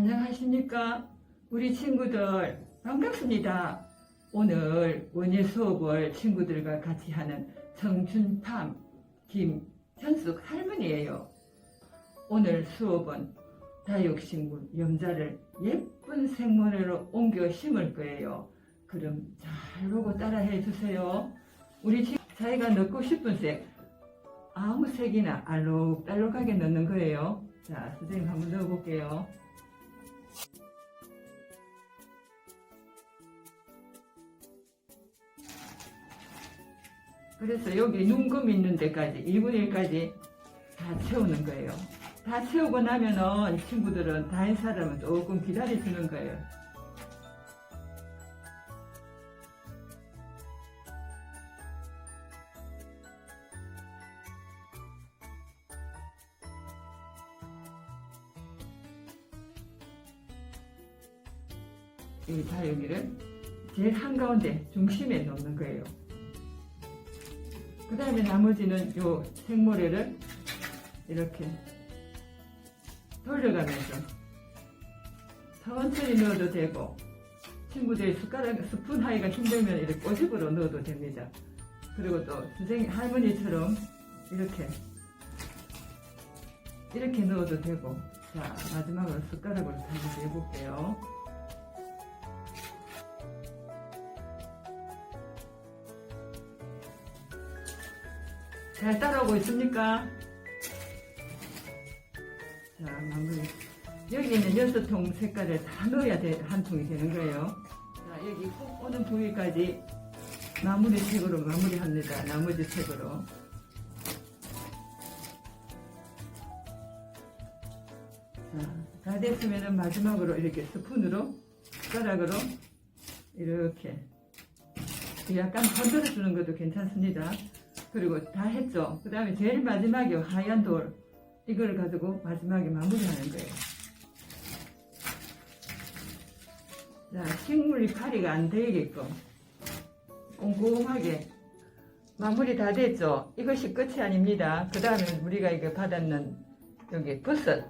안녕하십니까? 우리 친구들 반갑습니다. 오늘 원예 수업을 친구들과 같이 하는 정준팜 김현숙 할머니예요. 오늘 수업은 다육식물 염자를 예쁜 생모래로 옮겨 심을 거예요. 그럼 잘 보고 따라해 주세요. 우리 집 자기가 넣고 싶은 색 아무 색이나 알록달록하게 넣는 거예요. 자, 선생님 한번 넣어볼게요. 그래서 여기 눈금 있는 데까지 2분의 1까지 다 채우는 거예요. 다 채우고 나면은 친구들은 다른 사람은 조금 기다려주는 거예요. 이 다육이를 제일 한가운데 중심에 놓는 거예요. 그 다음에 나머지는 요 생모래를 이렇게 돌려가면서 천천히 넣어도 되고 친구들이 숟가락 스푼 하기가 힘들면 이렇게 꼬집으로 넣어도 됩니다. 그리고 또 선생님 할머니처럼 이렇게 이렇게 넣어도 되고 자 마지막으로 숟가락으로 다시 해볼게요. 잘 따라오고 있습니까? 자, 마무리. 여기 있는 여섯 통 색깔을 다 넣어야 돼, 한 통이 되는 거예요. 자, 여기 꼭 오는 부위까지 마무리 색으로 마무리합니다. 나머지 색으로. 자, 다 됐으면 마지막으로 이렇게 스푼으로, 숟가락으로 이렇게 약간 건드려 주는 것도 괜찮습니다. 그리고 다 했죠. 그 다음에 제일 마지막에 하얀 돌 이걸 가지고 마지막에 마무리하는 거예요. 자, 식물이 파리가 안 되게끔 꼼꼼하게 마무리 다 됐죠. 이것이 끝이 아닙니다. 그 다음에 우리가 이거 받았는 여기 버섯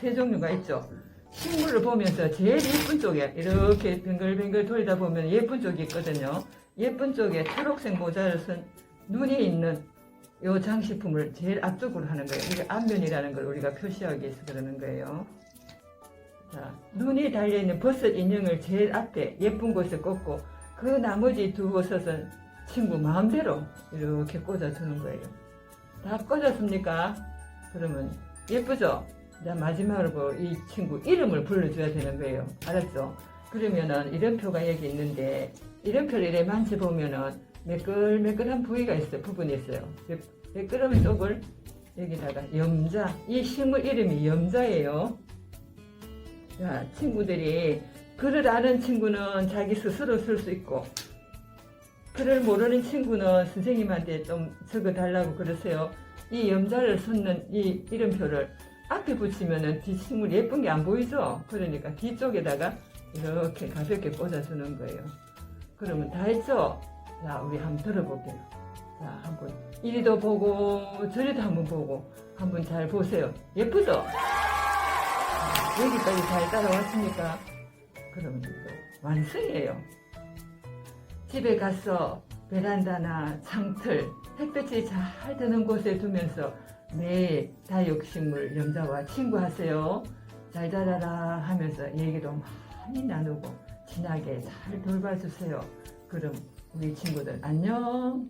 세 종류가 있죠. 식물을 보면서 제일 예쁜 쪽에 이렇게 뱅글뱅글 돌리다 보면 예쁜 쪽이 있거든요. 예쁜 쪽에 초록색 모자를 쓴 눈이 있는 요 장식품을 제일 앞쪽으로 하는 거예요. 이게 앞면이라는 걸 우리가 표시하기 위해서 그러는 거예요. 자, 눈이 달려있는 버섯 인형을 제일 앞에 예쁜 곳에 꽂고 그 나머지 두 버섯은 친구 마음대로 이렇게 꽂아주는 거예요. 다 꽂았습니까? 그러면 예쁘죠? 자, 마지막으로 이 친구 이름을 불러줘야 되는 거예요. 알았죠? 그러면은 이름표가 여기 있는데 이름표를 이렇게 만져보면은 매끌매끌한 부위가 있어요. 부분이 있어요. 매- 매끄러운 쪽을 여기다가 염자. 이 식물 이름이 염자예요. 자, 친구들이 글을 아는 친구는 자기 스스로 쓸 수 있고 글을 모르는 친구는 선생님한테 좀 적어달라고 그러세요. 이 염자를 쏟는 이 이름표를 앞에 붙이면은 뒤 식물 예쁜 게 안 보이죠? 그러니까 뒤쪽에다가 이렇게 가볍게 꽂아주는 거예요. 그러면 다 했죠? 자, 우리 한번 들어볼게요. 자, 한번 이리도 보고 저리도 한번 보고 한번 잘 보세요. 예쁘죠? 자, 여기까지 잘 따라왔습니까? 그러면 또 완성이에요. 집에 가서 베란다나 창틀, 햇볕이 잘 드는 곳에 두면서 매일 다육식물 염자와 친구하세요. 잘 자라라 하면서 얘기도 많이 나누고 진하게 잘 돌봐주세요. 그럼 우리 친구들 안녕.